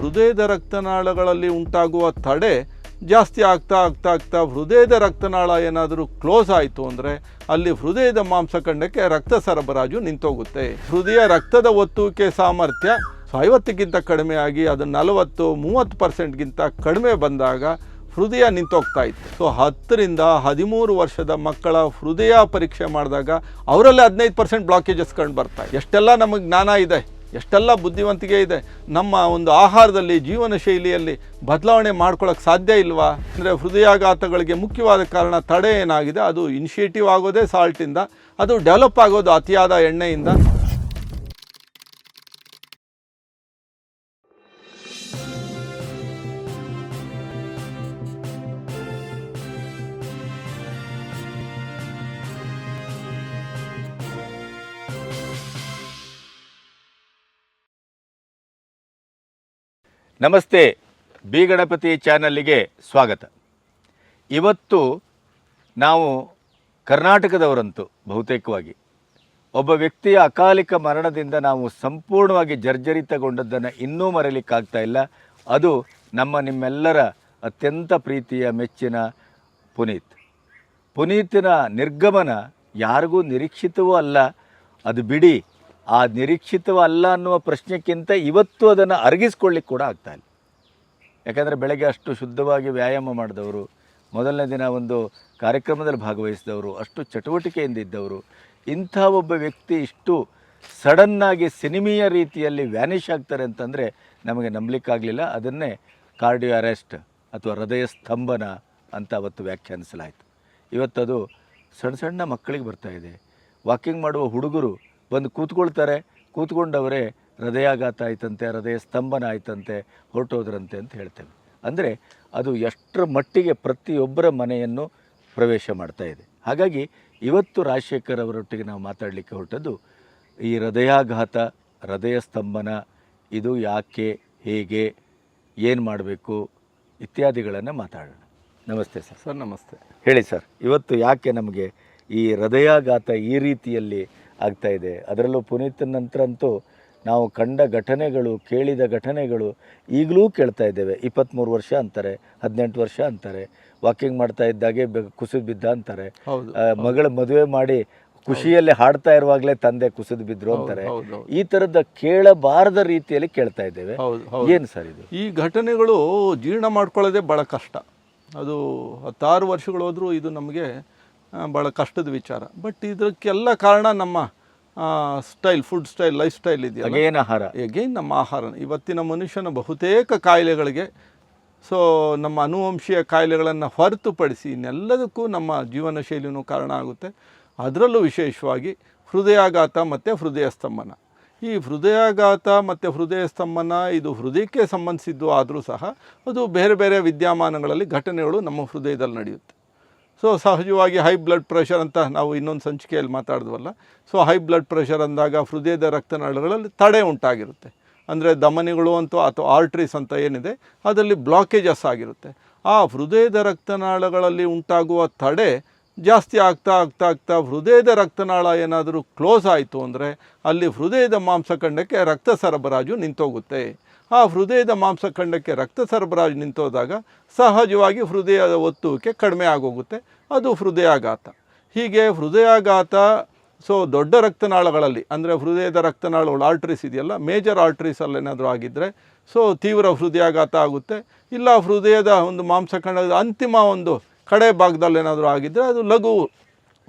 ಹೃದಯದ ರಕ್ತನಾಳಗಳಲ್ಲಿ ಉಂಟಾಗುವ ತಡೆ ಜಾಸ್ತಿ ಆಗ್ತಾ ಆಗ್ತಾ ಆಗ್ತಾ ಹೃದಯದ ರಕ್ತನಾಳ ಏನಾದರೂ ಕ್ಲೋಸ್ ಆಯಿತು ಅಂದರೆ ಅಲ್ಲಿ ಹೃದಯದ ಮಾಂಸಖಂಡಕ್ಕೆ ರಕ್ತ ಸರಬರಾಜು ನಿಂತೋಗುತ್ತೆ. ಹೃದಯ ರಕ್ತದ ಒತ್ತುವಿಕೆ ಸಾಮರ್ಥ್ಯ ಐವತ್ತಕ್ಕಿಂತ ಕಡಿಮೆ ಆಗಿ ಅದು ನಲವತ್ತು, ಮೂವತ್ತು ಪರ್ಸೆಂಟ್ಗಿಂತ ಕಡಿಮೆ ಬಂದಾಗ ಹೃದಯ ನಿಂತೋಗ್ತಾ ಇತ್ತು. ಸೊ ಹತ್ತರಿಂದ ಹದಿಮೂರು ವರ್ಷದ ಮಕ್ಕಳ ಹೃದಯ ಪರೀಕ್ಷೆ ಮಾಡಿದಾಗ ಅವರಲ್ಲಿ ಹದಿನೈದು ಪರ್ಸೆಂಟ್ ಬ್ಲಾಕೇಜಸ್ ಕಂಡು ಬರ್ತಾ ಎಷ್ಟೆಲ್ಲ ನಮಗೆ ಜ್ಞಾನ ಇದೆ. ಎಷ್ಟೆಲ್ಲ ಬುದ್ಧಿವಂತಿಕೆ ಇದೆ. ನಮ್ಮ ಒಂದು ಆಹಾರದಲ್ಲಿ ಜೀವನ ಶೈಲಿಯಲ್ಲಿ ಬದಲಾವಣೆ ಮಾಡ್ಕೊಳ್ಳೋಕೆ ಸಾಧ್ಯ ಇಲ್ವಾ? ಅಂದರೆ ಹೃದಯಾಘಾತಗಳಿಗೆ ಮುಖ್ಯವಾದ ಕಾರಣ ತಡೆ ಏನಾಗಿದೆ? ಅದು ಇನಿಷಿಯೇಟಿವ್ ಆಗೋದೇ ಸಾಲ್ಟಿಂದ, ಅದು ಡೆವಲಪ್ ಆಗೋದು ಅತಿಯಾದ ಎಣ್ಣೆಯಿಂದ. ನಮಸ್ತೆ, ಬಿ ಗಣಪತಿ ಚಾನಲ್ಲಿಗೆ ಸ್ವಾಗತ. ಇವತ್ತು ನಾವು ಕರ್ನಾಟಕದವರಂತೂ ಬಹುತೇಕವಾಗಿ. ಒಬ್ಬ ವ್ಯಕ್ತಿಯ ಅಕಾಲಿಕ ಮರಣದಿಂದ ನಾವು ಸಂಪೂರ್ಣವಾಗಿ ಜರ್ಜರಿತಗೊಂಡದ್ದನ್ನು ಇನ್ನೂ ಮರೆಯಲಿಕ್ಕಾಗ್ತಾ ಇಲ್ಲ. ಅದು ನಮ್ಮ ನಿಮ್ಮೆಲ್ಲರ ಅತ್ಯಂತ ಪ್ರೀತಿಯ ಮೆಚ್ಚಿನ ಪುನೀತ್. ಪುನೀತಿನ ನಿರ್ಗಮನ ಯಾರಿಗೂ ನಿರೀಕ್ಷಿತವೂ ಅಲ್ಲ. ಅದು ಬಿಡಿ ಆ ನಿರೀಕ್ಷಿತವಲ್ಲ ಅನ್ನುವ ಪ್ರಶ್ನೆಕ್ಕಿಂತ ಇವತ್ತು ಅದನ್ನು ಅರಗಿಸ್ಕೊಳ್ಳಿಕ್ಕೆ ಕೂಡ ಆಗ್ತಾ ಇಲ್ಲ. ಯಾಕಂದರೆ ಬೆಳಗ್ಗೆ ಅಷ್ಟು ಶುದ್ಧವಾಗಿ ವ್ಯಾಯಾಮ ಮಾಡಿದವರು, ಮೊದಲನೇ ದಿನ ಒಂದು ಕಾರ್ಯಕ್ರಮದಲ್ಲಿ ಭಾಗವಹಿಸಿದವರು, ಅಷ್ಟು ಚಟುವಟಿಕೆಯಿಂದ ಇದ್ದವರು, ಇಂಥ ಒಬ್ಬ ವ್ಯಕ್ತಿ ಇಷ್ಟು ಸಡನ್ನಾಗಿ ಸಿನಿಮೀಯ ರೀತಿಯಲ್ಲಿ ವ್ಯಾನಿಷ್ ಆಗ್ತಾರೆ ಅಂತಂದರೆ ನಮಗೆ ನಂಬಲಿಕ್ಕಾಗಲಿಲ್ಲ. ಅದನ್ನೇ ಕಾರ್ಡಿಯೋ ಅರೆಸ್ಟ್ ಅಥವಾ ಹೃದಯ ಸ್ತಂಭನ ಅಂತ ಅವತ್ತು ವ್ಯಾಖ್ಯಾನಿಸಲಾಯಿತು. ಇವತ್ತದು ಸಣ್ಣ ಸಣ್ಣ ಮಕ್ಕಳಿಗೆ ಬರ್ತಾ ಇದೆ. ವಾಕಿಂಗ್ ಮಾಡುವ ಹುಡುಗರು ಬಂದು ಕೂತ್ಕೊಳ್ತಾರೆ. ಕೂತ್ಕೊಂಡವರೇ ಹೃದಯಾಘಾತ ಆಯ್ತಂತೆ ಹೃದಯ ಸ್ತಂಭನ ಆಯ್ತಂತೆ ಹೊರಟೋದ್ರಂತೆ ಅಂತ ಹೇಳ್ತೇವೆ ಅಂದರೆ ಅದು ಎಷ್ಟರ ಮಟ್ಟಿಗೆ ಪ್ರತಿಯೊಬ್ಬರ ಮನೆಯನ್ನು ಪ್ರವೇಶ ಮಾಡ್ತಾ ಇದೆ. ಹಾಗಾಗಿ ಇವತ್ತು ರಾಜಶೇಖರ್ ಅವರೊಟ್ಟಿಗೆ ನಾವು ಮಾತಾಡಲಿಕ್ಕೆ ಹೊರಟದ್ದು ಈ ಹೃದಯಾಘಾತ ಹೃದಯ ಸ್ತಂಭನ ಇದು ಯಾಕೆ ಹೇಗೆ ಏನು ಮಾಡಬೇಕು ಇತ್ಯಾದಿಗಳನ್ನು ಮಾತಾಡೋಣ. ನಮಸ್ತೆ ಸರ್. ಸರ್ ನಮಸ್ತೆ. ಹೇಳಿ ಸರ್ ಇವತ್ತು ಯಾಕೆ ನಮಗೆ ಈ ಹೃದಯಾಘಾತ ಈ ರೀತಿಯಲ್ಲಿ ಆಗ್ತಾ ಇದೆ. ಅದರಲ್ಲೂ ಪುನೀತ್ ನಂತರಂತೂ ನಾವು ಕಂಡ ಘಟನೆಗಳು ಕೇಳಿದ ಘಟನೆಗಳು ಈಗಲೂ ಕೇಳ್ತಾ ಇದ್ದೇವೆ. ಇಪ್ಪತ್ತ್ಮೂರು ವರ್ಷ ಅಂತಾರೆ ಹದಿನೆಂಟು ವರ್ಷ ಅಂತಾರೆ ವಾಕಿಂಗ್ ಮಾಡ್ತಾ ಇದ್ದಾಗೆ ಕುಸಿದು ಬಿದ್ದ ಅಂತಾರೆ. ಮಗಳ ಮದುವೆ ಮಾಡಿ ಖುಷಿಯಲ್ಲಿ ಹಾಡ್ತಾ ಇರುವಾಗಲೇ ತಂದೆ ಕುಸಿದು ಬಿದ್ರು ಅಂತಾರೆ. ಈ ಥರದ ಕೇಳಬಾರದ ರೀತಿಯಲ್ಲಿ ಕೇಳ್ತಾ ಇದ್ದೇವೆ. ಏನು ಸರ್ ಇದು? ಈ ಘಟನೆಗಳು ಜೀರ್ಣ ಮಾಡ್ಕೊಳ್ಳೋದೇ ಭಾಳ ಕಷ್ಟ. ಅದು ಹತ್ತಾರು ವರ್ಷಗಳು ಹೋದರೂ ಇದು ನಮಗೆ ಭಾಳ ಕಷ್ಟದ ವಿಚಾರ. ಬಟ್ ಇದಕ್ಕೆಲ್ಲ ಕಾರಣ ನಮ್ಮ style food style life style ಇದೆಯಲ್ಲ? ಏನು ಆಹಾರ. ಎಗೈನ್ ನಮ್ಮ ಆಹಾರ. ಇವತ್ತಿನ ಮನುಷ್ಯನ ಬಹುತೇಕ ಕಾಯಿಲೆಗಳಿಗೆ ಸೊ ನಮ್ಮ ಅನುವಂಶೀಯ ಕಾಯಿಲೆಗಳನ್ನು ಹೊರತುಪಡಿಸಿ ಇನ್ನೆಲ್ಲದಕ್ಕೂ ನಮ್ಮ ಜೀವನ ಶೈಲಿಯೂ ಕಾರಣ ಆಗುತ್ತೆ. ಅದರಲ್ಲೂ ವಿಶೇಷವಾಗಿ ಹೃದಯಾಘಾತ ಮತ್ತು ಹೃದಯ ಸ್ತಂಭನ ಈ ಹೃದಯಾಘಾತ ಮತ್ತು ಹೃದಯ ಸ್ತಂಭನ ಇದು ಹೃದಯಕ್ಕೆ ಸಂಬಂಧಿಸಿದ್ದು ಆದರೂ ಸಹ ಅದು ಬೇರೆ ಬೇರೆ ವಿದ್ಯಮಾನಗಳಲ್ಲಿ ಘಟನೆಗಳು ನಮ್ಮ ಹೃದಯದಲ್ಲಿ ನಡೆಯುತ್ತೆ. ಸೊ ಸಹಜವಾಗಿ ಹೈ ಬ್ಲಡ್ ಪ್ರೆಷರ್ ಅಂತ ನಾವು ಇನ್ನೊಂದು ಸಂಚಿಕೆಯಲ್ಲಿ ಮಾತಾಡಿದ್ವಲ್ಲ. ಸೊ ಹೈ ಬ್ಲಡ್ ಪ್ರೆಷರ್ ಅಂದಾಗ ಹೃದಯದ ರಕ್ತನಾಳಗಳಲ್ಲಿ ತಡೆ ಉಂಟಾಗಿರುತ್ತೆ. ಅಂದರೆ ಧಮನಿಗಳು ಅಂತೂ ಅಥವಾ ಆರ್ಟ್ರೀಸ್ ಅಂತ ಏನಿದೆ, ಅದರಲ್ಲಿ ಬ್ಲಾಕೇಜಸ್ ಆಗಿರುತ್ತೆ. ಆ ಹೃದಯದ ರಕ್ತನಾಳಗಳಲ್ಲಿ ಉಂಟಾಗುವ ತಡೆ ಜಾಸ್ತಿ ಆಗ್ತಾ ಆಗ್ತಾ ಆಗ್ತಾ ಹೃದಯದ ರಕ್ತನಾಳ ಏನಾದರೂ ಕ್ಲೋಸ್ ಆಯಿತು ಅಂದರೆ ಅಲ್ಲಿ ಹೃದಯದ ಮಾಂಸಖಂಡಕ್ಕೆ ರಕ್ತ ಸರಬರಾಜು ನಿಂತೋಗುತ್ತೆ. ಆ ಹೃದಯದ ಮಾಂಸಖಂಡಕ್ಕೆ ರಕ್ತ ಸರಬರಾಜು ನಿಂತೋದಾಗ ಸಹಜವಾಗಿ ಹೃದಯದ ಒತ್ತುವಿಕೆ ಕಡಿಮೆ ಆಗೋಗುತ್ತೆ. ಅದು ಹೃದಯಾಘಾತ. ಹೀಗೆ ಹೃದಯಾಘಾತ, ಸೊ ದೊಡ್ಡ ರಕ್ತನಾಳಗಳಲ್ಲಿ, ಅಂದರೆ ಹೃದಯದ ರಕ್ತನಾಳಗಳು ಆಲ್ಟ್ರೀಸ್ ಇದೆಯಲ್ಲ ಮೇಜರ್ ಆಲ್ಟ್ರೀಸಲ್ಲಿ ಏನಾದರೂ ಆಗಿದ್ದರೆ ಸೊ ತೀವ್ರ ಹೃದಯಾಘಾತ ಆಗುತ್ತೆ. ಇಲ್ಲ ಹೃದಯದ ಒಂದು ಮಾಂಸಖಂಡದ ಅಂತಿಮ ಒಂದು ಕಡೆ ಭಾಗದಲ್ಲಿ ಏನಾದರೂ ಆಗಿದ್ದರೆ ಅದು ಲಘು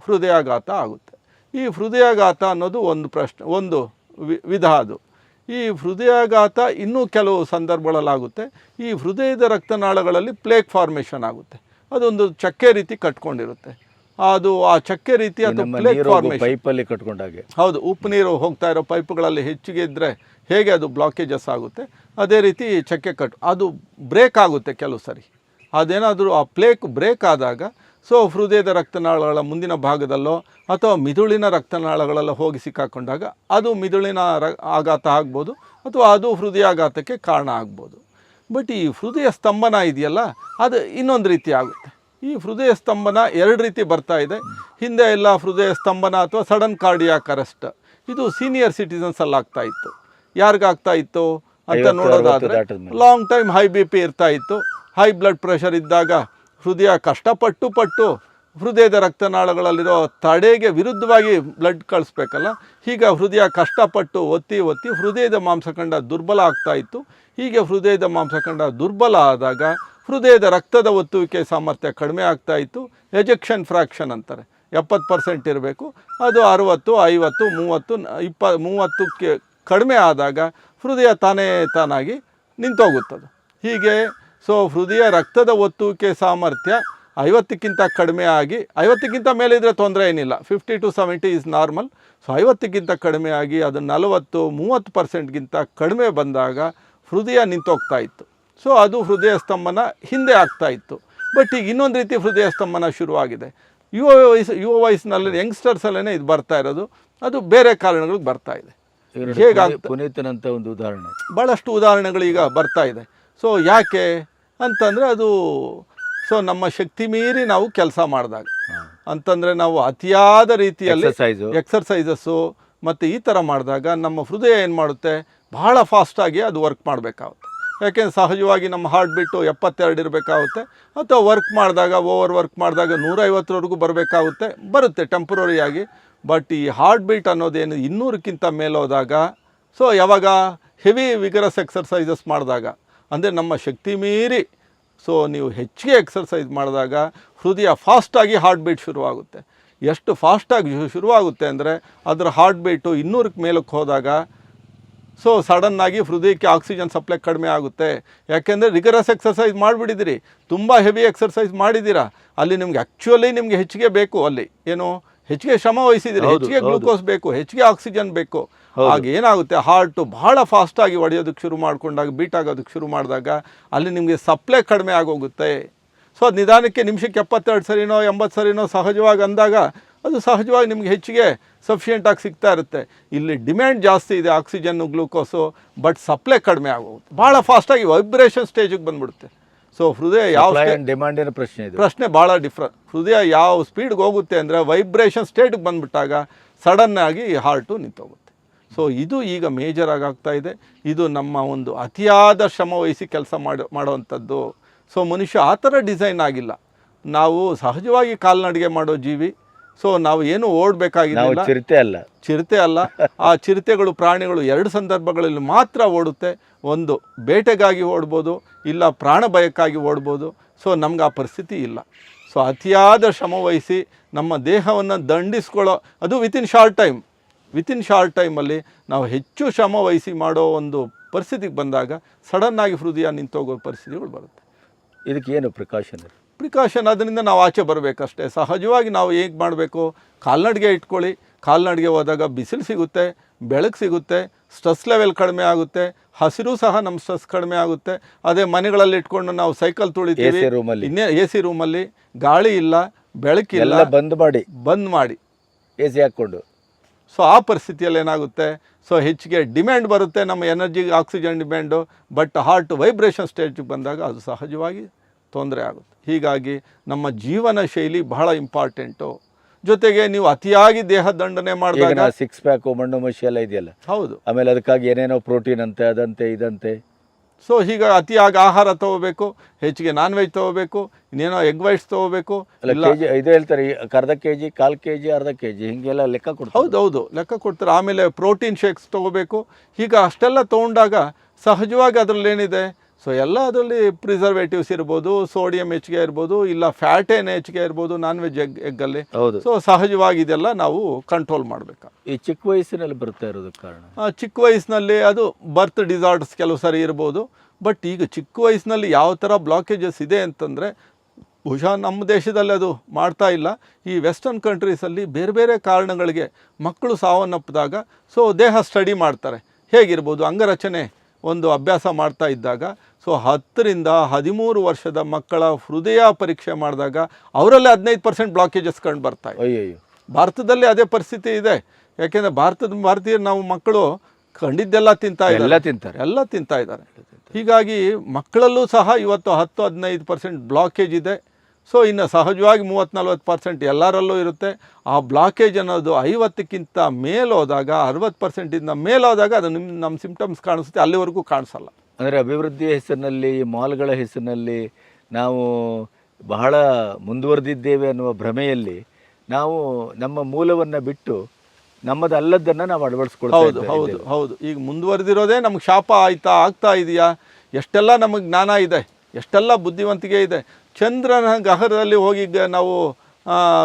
ಹೃದಯಾಘಾತ ಆಗುತ್ತೆ. ಈ ಹೃದಯಾಘಾತ ಅನ್ನೋದು ಒಂದು ಪ್ರಶ್ನೆ, ಒಂದು ವಿಧ ಅದು. ಈ ಹೃದಯಾಘಾತ ಇನ್ನೂ ಕೆಲವು ಸಂದರ್ಭಗಳಲ್ಲಾಗುತ್ತೆ. ಈ ಹೃದಯದ ರಕ್ತನಾಳಗಳಲ್ಲಿ ಪ್ಲೇಕ್ ಫಾರ್ಮೇಷನ್ ಆಗುತ್ತೆ. ಅದೊಂದು ಚಕ್ಕೆ ರೀತಿ ಕಟ್ಕೊಂಡಿರುತ್ತೆ. ಅದು ಆ ಚಕ್ಕೆ ರೀತಿ ಅದು ಪ್ಲೇಕ್ ಫಾರ್ಮೇಷನ್. ಪೈಪಲ್ಲಿ ಕಟ್ಕೊಂಡಾಗೆ ಹೌದು ಉಪ್ಪು ನೀರು ಹೋಗ್ತಾ ಇರೋ ಪೈಪ್ಗಳಲ್ಲಿ ಹೆಚ್ಚಿಗೆ ಇದ್ದರೆ ಹೇಗೆ ಅದು ಬ್ಲಾಕೇಜಸ್ ಆಗುತ್ತೆ. ಅದೇ ರೀತಿ ಚಕ್ಕೆ ಕಟ್ ಅದು ಬ್ರೇಕ್ ಆಗುತ್ತೆ ಕೆಲವು ಸರಿ. ಅದೇನಾದರೂ ಆ ಪ್ಲೇಕ್ ಬ್ರೇಕ್ ಆದಾಗ ಸೊ ಹೃದಯದ ರಕ್ತನಾಳಗಳ ಮುಂದಿನ ಭಾಗದಲ್ಲೋ ಅಥವಾ ಮಿದುಳಿನ ರಕ್ತನಾಳಗಳಲ್ಲೋ ಹೋಗಿ ಸಿಕ್ಕಾಕೊಂಡಾಗ ಅದು ಮಿದುಳಿನ ರ ಆಘಾತ ಆಗ್ಬೋದು ಅಥವಾ ಅದು ಹೃದಯಾಘಾತಕ್ಕೆ ಕಾರಣ ಆಗ್ಬೋದು. ಬಟ್ ಈ ಹೃದಯ ಸ್ತಂಭನ ಇದೆಯಲ್ಲ ಅದು ಇನ್ನೊಂದು ರೀತಿ ಆಗುತ್ತೆ. ಈ ಹೃದಯ ಸ್ತಂಭನ ಎರಡು ರೀತಿ ಬರ್ತಾ ಇದೆ. ಹಿಂದೆ ಎಲ್ಲ ಹೃದಯ ಸ್ತಂಭನ ಅಥವಾ ಸಡನ್ ಕಾರ್ಡಿಯಾಕ್ ಅರೆಸ್ಟ್. ಇದು ಸೀನಿಯರ್ ಸಿಟಿಸನ್ಸಲ್ಲಿ ಆಗ್ತಾ ಇತ್ತು. ಯಾರಿಗಾಗ್ತಾ ಇತ್ತು? ಅಂತ 50, ನೋಡೋದಾದ್ರೆ long time high B P ಇರ್ತಾ ಇತ್ತು. ಹೈ ಬ್ಲಡ್ ಪ್ರೆಷರ್ ಇದ್ದಾಗ ಹೃದಯ ಕಷ್ಟಪಟ್ಟು ಪಟ್ಟು ಹೃದಯದ ರಕ್ತನಾಳಗಳಲ್ಲಿರೋ ತಡೆಗೆ ವಿರುದ್ಧವಾಗಿ ಬ್ಲಡ್ ಕಳಿಸ್ಬೇಕಲ್ಲ? ಹೀಗೆ ಹೃದಯ ಕಷ್ಟಪಟ್ಟು ಒತ್ತಿ ಒತ್ತಿ ಹೃದಯದ ಮಾಂಸಖಂಡ ದುರ್ಬಲ ಆಗ್ತಾ ಇತ್ತು. ಹೀಗೆ ಹೃದಯದ ಮಾಂಸಖಂಡ ದುರ್ಬಲ ಆದಾಗ ಹೃದಯದ ರಕ್ತದ ಒತ್ತುವಿಕೆ ಸಾಮರ್ಥ್ಯ ಕಡಿಮೆ ಆಗ್ತಾ ಇತ್ತು. ಎಜೆಕ್ಷನ್ ಫ್ರ್ಯಾಕ್ಷನ್ ಅಂತಾರೆ. ಎಪ್ಪತ್ತು ಪರ್ಸೆಂಟ್ ಇರಬೇಕು. ಅದು ಅರುವತ್ತು, ಐವತ್ತು, ಮೂವತ್ತು ಇಪ್ಪ ಮೂವತ್ತಕ್ಕೆ ಕಡಿಮೆ ಆದಾಗ ಹೃದಯ ತಾನೇ ತಾನಾಗಿ ನಿಂತೋಗುತ್ತದೆ. ಹೀಗೆ ಸೊ ಹೃದಯ ರಕ್ತದ ಒತ್ತುವಿಕೆ ಸಾಮರ್ಥ್ಯ ಐವತ್ತಕ್ಕಿಂತ ಕಡಿಮೆ ಆಗಿ ಐವತ್ತಕ್ಕಿಂತ ಮೇಲೆ ಇದ್ದರೆ ತೊಂದರೆ ಏನಿಲ್ಲ. Fifty to seventy is normal so ಐವತ್ತಕ್ಕಿಂತ ಕಡಿಮೆ ಆಗಿ ಅದು ನಲವತ್ತು ಮೂವತ್ತು ಪರ್ಸೆಂಟ್ಗಿಂತ ಕಡಿಮೆ ಬಂದಾಗ ಹೃದಯ ನಿಂತೋಗ್ತಾ ಇತ್ತು. ಸೊ ಅದು ಹೃದಯ ಸ್ತಂಭನ ಹಿಂದೆ ಆಗ್ತಾ ಇತ್ತು. ಬಟ್ ಈಗ ಇನ್ನೊಂದು ರೀತಿ ಹೃದಯ ಸ್ತಂಭನ ಶುರುವಾಗಿದೆ. ಯುವ ವಯಸ್ಸು ಯುವ ವಯಸ್ಸಿನಲ್ಲಿ ಯಂಗ್ಸ್ಟರ್ಸಲ್ಲೇ ಇದು ಬರ್ತಾ ಇರೋದು. ಅದು ಬೇರೆ ಕಾರಣಗಳಿಗೆ ಬರ್ತಾ ಇದೆ. ಈಗ ನೋಡಿ, ಪುನೀತನಂತ ಒಂದು ಉದಾಹರಣೆ. ಭಾಳಷ್ಟು ಉದಾಹರಣೆಗಳು ಈಗ ಬರ್ತಾ ಇದೆ. ಸೊ ಯಾಕೆ ಅಂತಂದರೆ ಅದು ಸೊ ನಮ್ಮ ಶಕ್ತಿ ಮೀರಿ ನಾವು ಕೆಲಸ ಮಾಡಿದಾಗ. ಅಂತಂದರೆ ನಾವು ಅತಿಯಾದ ರೀತಿಯಲ್ಲಿ ಎಕ್ಸರ್ಸೈಸಸ್ಸು ಮತ್ತು ಈ ಥರ ಮಾಡಿದಾಗ ನಮ್ಮ ಹೃದಯ ಏನು ಮಾಡುತ್ತೆ? ಬಹಳ ಫಾಸ್ಟಾಗಿ ಅದು ವರ್ಕ್ ಮಾಡಬೇಕಾಗುತ್ತೆ. ಯಾಕೆಂದ್ರೆ ಸಹಜವಾಗಿ ನಮ್ಮ ಹಾರ್ಟ್ ಬಿಟ್ಟು ಎಪ್ಪತ್ತೆರಡು ಇರಬೇಕಾಗುತ್ತೆ. ಅಥವಾ ವರ್ಕ್ ಮಾಡಿದಾಗ ಓವರ್ ವರ್ಕ್ ಮಾಡಿದಾಗ ನೂರೈವತ್ತರವರೆಗೂ ಬರಬೇಕಾಗುತ್ತೆ. ಬರುತ್ತೆ ಟೆಂಪ್ರರಿಯಾಗಿ ಬಟ್ ಈ ಹಾರ್ಟ್ ಬೀಟ್ ಅನ್ನೋದೇನು ಇನ್ನೂರಕ್ಕಿಂತ ಮೇಲೋದಾಗ ಸೊ ಯಾವಾಗ ಹೆವಿ ವಿಗರಸ್ ಎಕ್ಸರ್ಸೈಸಸ್ ಮಾಡಿದಾಗ ಅಂದರೆ ನಮ್ಮ ಶಕ್ತಿ ಮೀರಿ ಸೊ ನೀವು ಹೆಚ್ಚಿಗೆ ಎಕ್ಸರ್ಸೈಸ್ ಮಾಡಿದಾಗ ಹೃದಯ ಫಾಸ್ಟಾಗಿ ಹಾರ್ಟ್ ಬೀಟ್ ಶುರುವಾಗುತ್ತೆ. ಎಷ್ಟು ಫಾಸ್ಟಾಗಿ ಶುರುವಾಗುತ್ತೆ ಅಂದರೆ ಅದರ ಹಾರ್ಟ್ ಬೀಟು ಇನ್ನೂರಕ್ಕೆ ಮೇಲಕ್ಕೆ ಹೋದಾಗ ಸೊ ಸಡನ್ನಾಗಿ ಹೃದಯಕ್ಕೆ ಆಕ್ಸಿಜನ್ ಸಪ್ಲೈ ಕಡಿಮೆ ಆಗುತ್ತೆ. ಯಾಕೆಂದರೆ ರಿಗರಸ್ ಎಕ್ಸರ್ಸೈಸ್ ಮಾಡಿಬಿಟ್ಟಿದ್ದೀರಿ ತುಂಬ ಹೆವಿ ಎಕ್ಸರ್ಸೈಸ್ ಮಾಡಿದ್ದೀರಾ ಅಲ್ಲಿ ನಿಮಗೆ ಆ್ಯಕ್ಚುಲಿ ನಿಮಗೆ ಹೆಚ್ಚಿಗೆ ಬೇಕು ಅಲ್ಲಿ. ಏನು? ಹೆಚ್ಚಿಗೆ ಶ್ರಮ ವಹಿಸಿದ್ದೀರಿ ಹೆಚ್ಚಿಗೆ ಗ್ಲೂಕೋಸ್ ಬೇಕು ಹೆಚ್ಚಿಗೆ ಆಕ್ಸಿಜನ್ ಬೇಕು. ಆಗ ಏನಾಗುತ್ತೆ ಹಾರ್ಟು ಬಹಳ ಫಾಸ್ಟಾಗಿ ಹೊಡೆಯೋದಕ್ಕೆ ಶುರು ಮಾಡ್ಕೊಂಡಾಗ ಬೀಟ್ ಆಗೋದಕ್ಕೆ ಶುರು ಮಾಡಿದಾಗ ಅಲ್ಲಿ ನಿಮಗೆ ಸಪ್ಲೈ ಕಡಿಮೆ ಆಗೋಗುತ್ತೆ. ಸೊ ಅದು ನಿಧಾನಕ್ಕೆ ನಿಮಿಷಕ್ಕೆ ಎಪ್ಪತ್ತೆರಡು ಸರಿನೋ ಎಂಬತ್ತು ಸರಿನೋ ಸಹಜವಾಗಿ ಅಂದಾಗ ಅದು ಸಹಜವಾಗಿ ನಿಮಗೆ ಹೆಚ್ಚಿಗೆ ಸಫಿಷಿಯೆಂಟಾಗಿ ಸಿಗ್ತಾ ಇರುತ್ತೆ. ಇಲ್ಲಿ ಡಿಮ್ಯಾಂಡ್ ಜಾಸ್ತಿ ಇದೆ ಆಕ್ಸಿಜನ್ನು ಗ್ಲೂಕೋಸು ಬಟ್ ಸಪ್ಲೈ ಕಡಿಮೆ ಆಗೋಗುತ್ತೆ. ಭಾಳ ಫಾಸ್ಟಾಗಿ ವೈಬ್ರೇಷನ್ ಸ್ಟೇಜಿಗೆ ಬಂದ್ಬಿಡುತ್ತೆ. ಸೊ ಹೃದಯ ಯಾವ ಡಿಮ್ಯಾಂಡ್ ಸ್ಟೇ- ಪ್ರಶ್ನೆ ಇದೆ. ಪ್ರಶ್ನೆ ಭಾಳ ಡಿಫ್ರೆಂಟ್ ಹೃದಯ ಯಾವ ಸ್ಪೀಡ್ಗೆ ಹೋಗುತ್ತೆ ಅಂದರೆ ವೈಬ್ರೇಷನ್ ಸ್ಟೇಟಿಗೆ ಬಂದುಬಿಟ್ಟಾಗ ಸಡನ್ನಾಗಿ ಹಾರ್ಟು ನಿಂತೋಗುತ್ತೆ. ಸೊ ಇದು ಈಗ ಮೇಜರ್ ಆಗಿ ಆಗ್ತಾ ಇದೆ. ಇದು ನಮ್ಮ ಒಂದು ಅತಿಯಾದ ಶ್ರಮ ವಹಿಸಿ ಕೆಲಸ ಮಾಡೋ ಮಾಡುವಂಥದ್ದು. ಸೊ ಮನುಷ್ಯ ಆ ಥರ ಡಿಸೈನ್ ಆಗಿಲ್ಲ. ನಾವು ಸಹಜವಾಗಿ ಕಾಲ್ನಡಿಗೆ ಮಾಡೋ ಜೀವಿ. ಸೊ ನಾವು ಏನು ಓಡಬೇಕಾಗಿಲ್ಲ. ಚಿರತೆ ಅಲ್ಲ. ಚಿರತೆ ಅಲ್ಲ. ಆ ಚಿರತೆಗಳು ಪ್ರಾಣಿಗಳು ಎರಡು ಸಂದರ್ಭಗಳಲ್ಲಿ ಮಾತ್ರ ಓಡುತ್ತೆ. ಒಂದು ಬೇಟೆಗಾಗಿ ಓಡ್ಬೋದು ಇಲ್ಲ ಪ್ರಾಣ ಭಯಕ್ಕಾಗಿ ಓಡ್ಬೋದು. ಸೊ ನಮ್ಗೆ ಆ ಪರಿಸ್ಥಿತಿ ಇಲ್ಲ. ಸೊ ಅತಿಯಾದ ಶ್ರಮ ವಹಿಸಿ ನಮ್ಮ ದೇಹವನ್ನು ದಂಡಿಸ್ಕೊಳ್ಳೋ ಅದು within short time within short ಟೈಮಲ್ಲಿ ನಾವು ಹೆಚ್ಚು ಶ್ರಮ ವಹಿಸಿ ಮಾಡೋ ಒಂದು ಪರಿಸ್ಥಿತಿಗೆ ಬಂದಾಗ ಸಡನ್ನಾಗಿ ಹೃದಯ ನಿಂತೋಗೋ ಪರಿಸ್ಥಿತಿಗಳು ಬರುತ್ತೆ. ಇದಕ್ಕೆ ಏನು ಪ್ರಿಕಾಷನ್ ಪ್ರಿಕಾಷನ್ ಅದರಿಂದ ನಾವು ಆಚೆ ಬರಬೇಕಷ್ಟೇ. ಸಹಜವಾಗಿ ನಾವು ಹೇಗೆ ಮಾಡಬೇಕು? ಕಾಲ್ನಡಿಗೆ ಇಟ್ಕೊಳ್ಳಿ. ಕಾಲ್ನಡಿಗೆ ಹೋದಾಗ ಬಿಸಿಲು ಸಿಗುತ್ತೆ ಬೆಳಕು ಸಿಗುತ್ತೆ ಸ್ಟ್ರೆಸ್ ಲೆವೆಲ್ ಕಡಿಮೆ ಆಗುತ್ತೆ ಹಸಿರು ಸಹ ನಮ್ಮ ಸ್ಟ್ರೆಸ್ ಕಡಿಮೆ ಆಗುತ್ತೆ. ಅದೇ ಮನೆಗಳಲ್ಲಿ ಇಟ್ಕೊಂಡು ನಾವು ಸೈಕಲ್ ತುಳಿತೀವಿ. ಇನ್ನೇ ಎ ಸಿ ರೂಮಲ್ಲಿ ಗಾಳಿ ಇಲ್ಲ ಬೆಳಕಿಲ್ಲ. ಎಲ್ಲ ಬಂದ್ ಮಾಡಿ. ಬಂದ್ ಮಾಡಿ. ಎ ಸಿ ಹಾಕ್ಕೊಂಡು. ಸೊ ಆ ಪರಿಸ್ಥಿತಿಯಲ್ಲಿ ಏನಾಗುತ್ತೆ ಸೊ ಹೆಚ್ಚಿಗೆ ಡಿಮ್ಯಾಂಡ್ ಬರುತ್ತೆ ನಮ್ಮ energy oxygen demand but heart vibration ಸ್ಟೇಜ್ಗೆ ಬಂದಾಗ ಅದು ಸಹಜವಾಗಿ ತೊಂದರೆ ಆಗುತ್ತೆ. ಹೀಗಾಗಿ ನಮ್ಮ ಜೀವನ ಶೈಲಿ ಬಹಳ ಇಂಪಾರ್ಟೆಂಟು ಜೊತೆಗೆ ನೀವು ಅತಿಯಾಗಿ ದೇಹ ದಂಡನೆ ಮಾಡಿದಾಗ ಸಿಕ್ಸ್ ಪ್ಯಾಕು ಮಣ್ಣು ಮಸಿ ಎಲ್ಲ ಇದೆಯಲ್ಲ? ಹೌದು. ಆಮೇಲೆ ಅದಕ್ಕಾಗಿ ಏನೇನೋ ಪ್ರೋಟೀನ್ ಅಂತೆ ಅದಂತೆ ಇದಂತೆ. ಸೊ ಹೀಗ ಅತಿಯಾಗಿ ಆಹಾರ ತಗೋಬೇಕು ಹೆಚ್ಚಿಗೆ ನಾನ್ ವೆಜ್ ತಗೋಬೇಕು ಇನ್ನೇನೋ ಎಗ್ ವೈಟ್ಸ್ ತಗೋಬೇಕು ಇಲ್ಲ ಇದು ಹೇಳ್ತಾರೆ ಅರ್ಧ ಕೆ ಜಿ ಕಾಲು ಕೆ ಜಿ ಅರ್ಧ ಕೆ ಜಿ ಹಿಂಗೆಲ್ಲ ಲೆಕ್ಕ ಕೊಡ್ತಾರೆ. ಹೌದು ಹೌದು ಲೆಕ್ಕ ಕೊಡ್ತಾರೆ. ಆಮೇಲೆ ಪ್ರೋಟೀನ್ ಶೇಕ್ಸ್ ತಗೋಬೇಕು. ಈಗ ಅಷ್ಟೆಲ್ಲ ತೊಗೊಂಡಾಗ ಸಹಜವಾಗಿ ಅದರಲ್ಲಿ ಏನಿದೆ ಸೊ ಎಲ್ಲ ಅದರಲ್ಲಿ ಪ್ರಿಸರ್ವೇಟಿವ್ಸ್ ಇರ್ಬೋದು ಸೋಡಿಯಂ ಹೆಚ್ಚಿಗೆ ಇರ್ಬೋದು ಇಲ್ಲ ಫ್ಯಾಟ್ ಏನು ಹೆಚ್ಚಿಗೆ ಇರ್ಬೋದು ನಾನ್ ವೆಜ್ ಎಗ್ ಎಗ್ಗಲ್ಲಿ ಹೌದು. ಸೊ ಸಹಜವಾಗಿ ಇದೆಲ್ಲ ನಾವು ಕಂಟ್ರೋಲ್ ಮಾಡಬೇಕು. ಈ ಚಿಕ್ಕ ವಯಸ್ಸಿನಲ್ಲಿ ಬರ್ತಾ ಇರೋದಕ್ಕೆ ಕಾರಣ? ಚಿಕ್ಕ ವಯಸ್ಸಿನಲ್ಲಿ ಅದು ಬರ್ತ್ ಡಿಸಾರ್ಡರ್ಸ್ ಕೆಲವು ಸರಿ ಇರ್ಬೋದು. ಬಟ್ ಈಗ ಚಿಕ್ಕ ವಯಸ್ಸಿನಲ್ಲಿ ಯಾವ ಥರ ಬ್ಲಾಕೇಜಸ್ ಇದೆ ಅಂತಂದರೆ ಬಹುಶಃ ನಮ್ಮ ದೇಶದಲ್ಲಿ ಅದು ಮಾಡ್ತಾ ಇಲ್ಲ. ಈ ವೆಸ್ಟರ್ನ್ ಕಂಟ್ರೀಸಲ್ಲಿ ಬೇರೆ ಬೇರೆ ಕಾರಣಗಳಿಗೆ ಮಕ್ಕಳು ಸಾವನ್ನಪ್ಪಿದಾಗ ಸೊ ದೇಹ ಸ್ಟಡಿ ಮಾಡ್ತಾರೆ. ಹೇಗಿರ್ಬೋದು ಅಂಗರಚನೆ ಒಂದು ಅಭ್ಯಾಸ ಮಾಡ್ತಾ ಇದ್ದಾಗ ಸೊ ಹತ್ತರಿಂದ ಹದಿಮೂರು ವರ್ಷದ ಮಕ್ಕಳ ಹೃದಯ ಪರೀಕ್ಷೆ ಮಾಡಿದಾಗ ಅವರಲ್ಲಿ ಹದಿನೈದು ಪರ್ಸೆಂಟ್ ಬ್ಲಾಕೇಜಸ್ ಕಂಡು ಬರ್ತಾ ಇದೆ. ಅಯ್ಯಯ್ಯೋ. ಭಾರತದಲ್ಲಿ ಅದೇ ಪರಿಸ್ಥಿತಿ ಇದೆ. ಯಾಕೆಂದರೆ ಭಾರತದ ಭಾರತೀಯ ನಾವು ಮಕ್ಕಳು ಕಂಡಿದ್ದೆಲ್ಲ ತಿಂತಾ ಎಲ್ಲ ಇದ್ದಾರೆ. ತಿಂತಾರೆ. ಎಲ್ಲ ತಿಂತಾ ಇದ್ದಾರೆ. ಹೀಗಾಗಿ ಮಕ್ಕಳಲ್ಲೂ ಸಹ ಇವತ್ತು ಹತ್ತು ಹದಿನೈದು ಪರ್ಸೆಂಟ್ ಬ್ಲಾಕೇಜ್ ಇದೆ. ಸೊ ಇನ್ನು ಸಹಜವಾಗಿ ಮೂವತ್ತು ನಲ್ವತ್ತು ಪರ್ಸೆಂಟ್ ಎಲ್ಲರಲ್ಲೂ ಇರುತ್ತೆ. ಆ ಬ್ಲಾಕೇಜ್ ಅನ್ನೋದು ಐವತ್ತಕ್ಕಿಂತ ಮೇಲೋದಾಗ ಅರವತ್ತು ಪರ್ಸೆಂಟಿಂದ ಮೇಲೋದಾಗ ಅದು ನಿಮ್ಮ ನಮ್ಮ ಸಿಂಪ್ಟಮ್ಸ್ ಕಾಣಿಸುತ್ತೆ. ಅಲ್ಲಿವರೆಗೂ ಕಾಣಿಸಲ್ಲ. ಅಂದರೆ ಅಭಿವೃದ್ಧಿಯ ಹೆಸರಿನಲ್ಲಿ ಮಾಲ್ಗಳ ಹೆಸರಿನಲ್ಲಿ ನಾವು ಬಹಳ ಮುಂದುವರೆದಿದ್ದೇವೆ ಅನ್ನುವ ಭ್ರಮೆಯಲ್ಲಿ ನಾವು ನಮ್ಮ ಮೂಲವನ್ನು ಬಿಟ್ಟು ನಮ್ಮದಲ್ಲದನ್ನು ನಾವು ಅಳವಡಿಸ್ಕೊಳ್ತಾ ಹೌದು ಹೌದು ಹೌದು. ಈಗ ಮುಂದುವರೆದಿರೋದೇ ನಮ್ಗೆ ಶಾಪ ಆಯ್ತಾ ಆಗ್ತಾ ಇದೆಯಾ? ಎಷ್ಟೆಲ್ಲ ನಮಗೆ ಜ್ಞಾನ ಇದೆ ಎಷ್ಟೆಲ್ಲ ಬುದ್ಧಿವಂತಿಕೆ ಇದೆ. ಚಂದ್ರನ ಗಹರದಲ್ಲಿ ಹೋಗಿ ನಾವು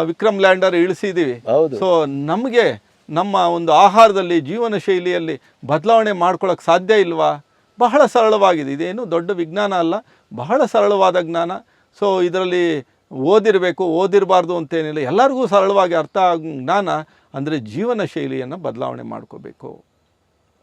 ವಿಕ್ರಮ್ ಲ್ಯಾಂಡರ್ ಇಳಿಸಿದ್ದೀವಿ ಹೌದು. ಸೊ ನಮಗೆ ನಮ್ಮ ಒಂದು ಆಹಾರದಲ್ಲಿ ಜೀವನ ಶೈಲಿಯಲ್ಲಿ ಬದಲಾವಣೆ ಮಾಡ್ಕೊಳ್ಳೋಕೆ ಸಾಧ್ಯ ಇಲ್ವಾ? ಬಹಳ ಸರಳವಾಗಿದೆ. ಇದೇನು ದೊಡ್ಡ ವಿಜ್ಞಾನ ಅಲ್ಲ ಬಹಳ ಸರಳವಾದ ಜ್ಞಾನ. ಸೊ ಇದರಲ್ಲಿ ಓದಿರಬೇಕು ಓದಿರಬಾರ್ದು ಅಂತೇನಿಲ್ಲ ಎಲ್ಲರಿಗೂ ಸರಳವಾಗಿ ಅರ್ಥ ಆಗೋ ಜ್ಞಾನ ಅಂದರೆ ಜೀವನ ಶೈಲಿಯನ್ನು ಬದಲಾವಣೆ ಮಾಡ್ಕೋಬೇಕು.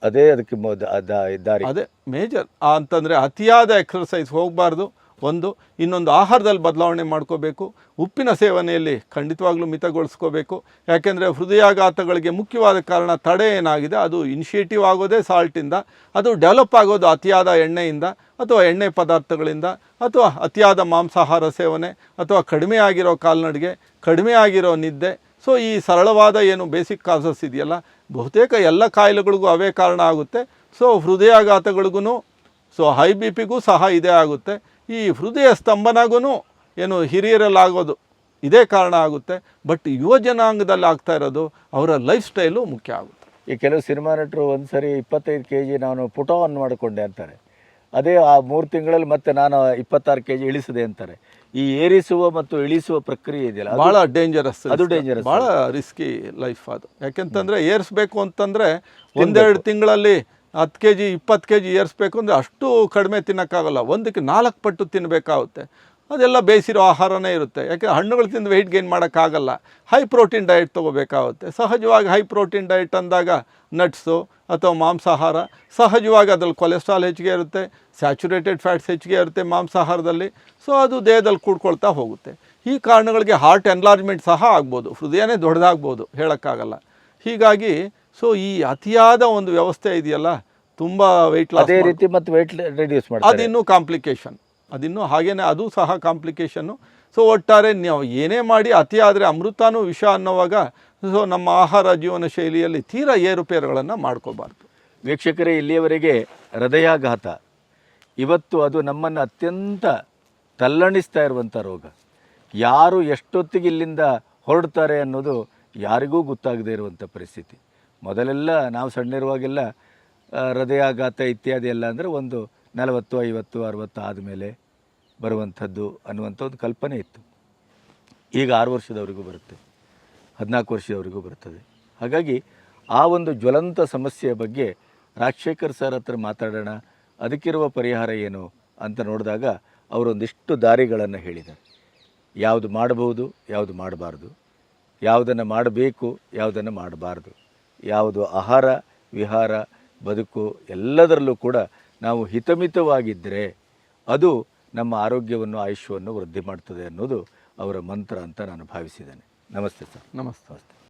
ಅದೇ ಅದಕ್ಕೆ ಮೊದ ಅದ- ದಾರಿ ಅದೇ ಮೇಜರ್. ಅಂತಂದರೆ ಅತಿಯಾದ ಎಕ್ಸರ್ಸೈಸ್ ಹೋಗಬಾರ್ದು. ಒಂದು ಇನ್ನೊಂದು ಆಹಾರದಲ್ಲಿ ಬದಲಾವಣೆ ಮಾಡ್ಕೋಬೇಕು, ಉಪ್ಪಿನ ಸೇವನೆಯಲ್ಲಿ ಖಂಡಿತವಾಗ್ಲೂ ಮಿತಗೊಳಿಸ್ಕೋಬೇಕು. ಯಾಕೆಂದರೆ ಹೃದಯಾಘಾತಗಳಿಗೆ ಮುಖ್ಯವಾದ ಕಾರಣ ತಡೆ ಏನಾಗಿದೆ, ಅದು ಇನಿಷಿಯೇಟಿವ್ ಆಗೋದೇ ಸಾಲ್ಟಿಂದ, ಅದು ಡೆವಲಪ್ ಆಗೋದು ಅತಿಯಾದ ಎಣ್ಣೆಯಿಂದ ಅಥವಾ ಎಣ್ಣೆ ಪದಾರ್ಥಗಳಿಂದ ಅಥವಾ ಅತಿಯಾದ ಮಾಂಸಾಹಾರ ಸೇವನೆ ಅಥವಾ ಕಡಿಮೆ ಆಗಿರೋ ಕಾಲ್ನಡಿಗೆ, ಕಡಿಮೆ ಆಗಿರೋ ನಿದ್ದೆ. ಸೊ, ಈ ಸರಳವಾದ ಏನು ಬೇಸಿಕ್ ಕಾಸಸ್ ಇದೆಯಲ್ಲ, ಬಹುತೇಕ ಎಲ್ಲ ಕಾಯಿಲೆಗಳಿಗೂ ಅವೇ ಕಾರಣ ಆಗುತ್ತೆ. ಸೊ ಹೃದಯಾಘಾತಗಳಿಗೂ ಸೊ, ಹೈ ಬಿ ಪಿಗೂ ಸಹ ಇದೇ ಆಗುತ್ತೆ. ಈ ಹೃದಯ ಸ್ತಂಭನಾಗೂ ಏನು ಹಿರಿಯರಲ್ಲಾಗೋದು. ಇದೇ ಕಾರಣ ಆಗುತ್ತೆ. ಬಟ್ ಯುವ ಜನಾಂಗದಲ್ಲಿ ಆಗ್ತಾ ಇರೋದು ಅವರ ಲೈಫ್ ಸ್ಟೈಲು ಮುಖ್ಯ ಆಗುತ್ತೆ. ಈ ಕೆಲವು ಸಿನಿಮಾ ನಟರು ಒಂದು ಸರಿ ಇಪ್ಪತ್ತೈದು ಕೆ ಜಿ ನಾನು ಪುಟೋ ಆನ್ ಮಾಡಿಕೊಂಡೆ ಅಂತಾರೆ. ಅದೇ ಆ ಮೂರು ತಿಂಗಳಲ್ಲಿ ಮತ್ತೆ ನಾನು ಇಪ್ಪತ್ತಾರು ಕೆ ಜಿ ಇಳಿಸಿದೆ ಅಂತಾರೆ. ಈ ಏರಿಸುವ ಮತ್ತು ಇಳಿಸುವ ಪ್ರಕ್ರಿಯೆ ಇದೆಯಲ್ಲ ಭಾಳ ಡೇಂಜರಸ್ ಅದು ಡೇಂಜರಸ್ ಭಾಳ ರಿಸ್ಕಿ ಲೈಫ್ ಅದು. ಯಾಕೆಂತಂದರೆ ಏರಿಸ್ಬೇಕು ಅಂತಂದರೆ ಒಂದೆರಡು ತಿಂಗಳಲ್ಲಿ ಹತ್ತು ಕೆ ಜಿ ಇಪ್ಪತ್ತು ಕೆ ಜಿ ಏರಿಸ್ಬೇಕು ಅಂದರೆ ಅಷ್ಟು ಕಡಿಮೆ ತಿನ್ನೋಕ್ಕಾಗಲ್ಲ. ಒಂದಕ್ಕೆ ನಾಲ್ಕು ಪಟ್ಟು ತಿನ್ನಬೇಕಾಗುತ್ತೆ ಅದೆಲ್ಲ ಬೇಯಿಸಿರೋ ಆಹಾರನೇ ಇರುತ್ತೆ. ಯಾಕೆ, ಹಣ್ಣುಗಳು ತಿಂದು ವೆಯ್ಟ್ ಗೇನ್ ಮಾಡೋಕ್ಕಾಗಲ್ಲ. ಹೈ ಪ್ರೋಟೀನ್ ಡಯಟ್ ತೊಗೋಬೇಕಾಗುತ್ತೆ. ಸಹಜವಾಗಿ ಹೈ ಪ್ರೋಟೀನ್ ಡಯಟ್ ಅಂದಾಗ ನಟ್ಸು ಅಥವಾ ಮಾಂಸಾಹಾರ. ಸಹಜವಾಗಿ ಅದರಲ್ಲಿ ಕೊಲೆಸ್ಟ್ರಾಲ್ ಹೆಚ್ಚಿಗೆ ಇರುತ್ತೆ. ಸ್ಯಾಚುರೇಟೆಡ್ ಫ್ಯಾಟ್ಸ್ ಹೆಚ್ಚಿಗೆ ಇರುತ್ತೆ ಮಾಂಸಾಹಾರದಲ್ಲಿ. ಸೊ ಅದು ದೇಹದಲ್ಲಿ ಕೂಡ್ಕೊಳ್ತಾ ಹೋಗುತ್ತೆ. ಈ ಕಾರಣಗಳಿಗೆ ಹಾರ್ಟ್ ಎನ್ಲಾರ್ಜ್ಮೆಂಟ್ ಸಹ ಆಗ್ಬೋದು. ಹೃದಯನೇ ದೊಡ್ಡದಾಗ್ಬೋದು ಹೇಳೋಕ್ಕಾಗಲ್ಲ. ಹೀಗಾಗಿ ಸೊ ಈ ಅತಿಯಾದ ಒಂದು ವ್ಯವಸ್ಥೆ ಇದೆಯಲ್ಲ ತುಂಬ ವೆಯ್ಟ್ ಲಾಸ್ ಅದೇ ರೀತಿ ಮತ್ತು ವೆಯ್ಟ್ ರೆಡ್ಯೂಸ್ ಮಾಡಿ ಅದಿನ್ನೂ ಕಾಂಪ್ಲಿಕೇಶನ್ ಅದಿನ್ನು ಹಾಗೇನೆ ಅದು ಸಹ ಕಾಂಪ್ಲಿಕೇಶನ್ನು ಸೊ ಒಟ್ಟಾರೆ ನೀವು ಏನೇ ಮಾಡಿ ಅತಿ ಆದರೆ ಅಮೃತಾನು ವಿಷ ಅನ್ನೋವಾಗ ಸೊ ನಮ್ಮ ಆಹಾರ ಜೀವನ ಶೈಲಿಯಲ್ಲಿ ತೀರಾ ಏರುಪೇರುಗಳನ್ನು ಮಾಡ್ಕೋಬಾರ್ದು. ವೀಕ್ಷಕರೇ ಇಲ್ಲಿಯವರೆಗೆ ಹೃದಯಾಘಾತ. ಇವತ್ತು ಅದು ನಮ್ಮನ್ನು ಅತ್ಯಂತ ತಲ್ಲಣಿಸ್ತಾ ಇರುವಂಥ ರೋಗ. ಯಾರು ಎಷ್ಟೊತ್ತಿಗೆ ಇಲ್ಲಿಂದ ಹೊರಡ್ತಾರೆ ಅನ್ನೋದು ಯಾರಿಗೂ ಗೊತ್ತಾಗದೇ ಇರುವಂಥ ಪರಿಸ್ಥಿತಿ. ಮೊದಲೆಲ್ಲ ನಾವು ಸಣ್ಣಿರುವಾಗೆಲ್ಲ ಹೃದಯಾಘಾತ ಇತ್ಯಾದಿ ಎಲ್ಲ ಅಂದರೆ ಒಂದು ನಲವತ್ತು, ಐವತ್ತು ಅರವತ್ತು ಆದಮೇಲೆ ಬರುವಂಥದ್ದು ಅನ್ನುವಂಥ ಒಂದು ಕಲ್ಪನೆ ಇತ್ತು. ಈಗ ಆರು ವರ್ಷದವರೆಗೂ ಬರುತ್ತೆ, ಹದಿನಾಲ್ಕು ವರ್ಷದವರೆಗೂ ಬರ್ತದೆ. ಹಾಗಾಗಿ ಆ ಒಂದು ಜ್ವಲಂತ ಸಮಸ್ಯೆಯ ಬಗ್ಗೆ ರಾಜಶೇಖರ್ ಸರ್ ಹತ್ರ ಮಾತಾಡೋಣ, ಅದಕ್ಕಿರುವ ಪರಿಹಾರ ಏನು ಅಂತ ನೋಡಿದಾಗ ಅವರೊಂದಿಷ್ಟು ದಾರಿಗಳನ್ನು ಹೇಳಿದ್ದಾರೆ. ಯಾವುದು ಮಾಡಬಹುದು, ಯಾವುದು ಮಾಡಬಾರ್ದು, ಯಾವುದನ್ನು ಮಾಡಬೇಕು, ಯಾವುದನ್ನು ಮಾಡಬಾರ್ದು. ಯಾವುದು ಆಹಾರ ವಿಹಾರ ಬದುಕು ಎಲ್ಲದರಲ್ಲೂ ಕೂಡ ನಾವು ಹಿತಮಿತವಾಗಿದ್ದರೆ ಅದು ನಮ್ಮ ಆರೋಗ್ಯವನ್ನು ಆಯುಷ್ಯವನ್ನು ವೃದ್ಧಿ ಮಾಡ್ತದೆ ಅನ್ನೋದು ಅವರ ಮಂತ್ರ ಅಂತ ನಾನು ಭಾವಿಸಿದ್ದೇನೆ. ನಮಸ್ತೆ ಸರ್. ನಮಸ್ತೆ.